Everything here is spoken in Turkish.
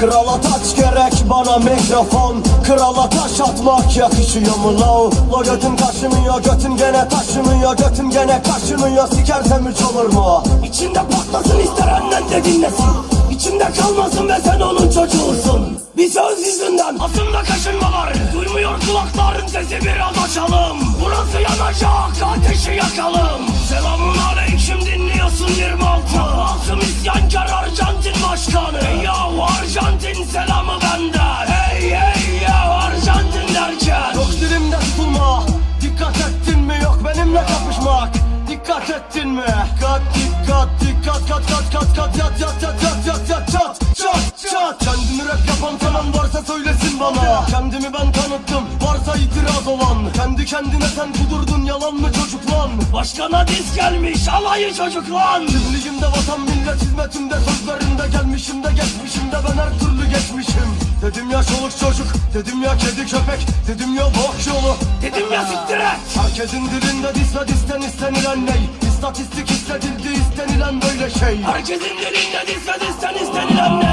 Krala taç gerek bana mikrofon. Krala taş atmak yakışıyor mu lav? La götün kaşınıyor götün gene taşınıyor Götün gene kaşınıyor. Sikersem üç olur mu? İçinde patlasın ister annen de dinlesin. İçinde kalmasın ve sen onun çocuğusun. Bir söz yüzünden aslında kaşınmalar. Duymuyor kulakların sesi biraz açalım. Burası yanacak ateşi yakalım Benden Hey hey ya Arjantin derken. Yok dilimde tutulma Dikkat ettin mi? Yok benimle kapışmak. Dikkat ettin mi? Dikkat dikkat dikkat kat kat kat kat yat yat yat yat yat yat çat çat çat. Kendini rap yapan falan varsa söylesin bana. Kendimi ben tanıttım varsa itiraz olan. Kendi kendine sen kudurdun yalan mı çocuk lan? Başkana diz gelmiş alayı çocuk lan. Kimliğimde vatan millet hizmetimde sözlerinde Dedim ya çoluk çocuk dedim ya kedi köpek dedim ya bok yolu. Dedim ya siktir et! Herkesin dilinde dis ve disten istenilen ney? İstatistik hissedildi istenilen böyle şey. Herkesin dilinde dis ve disten istenilen ney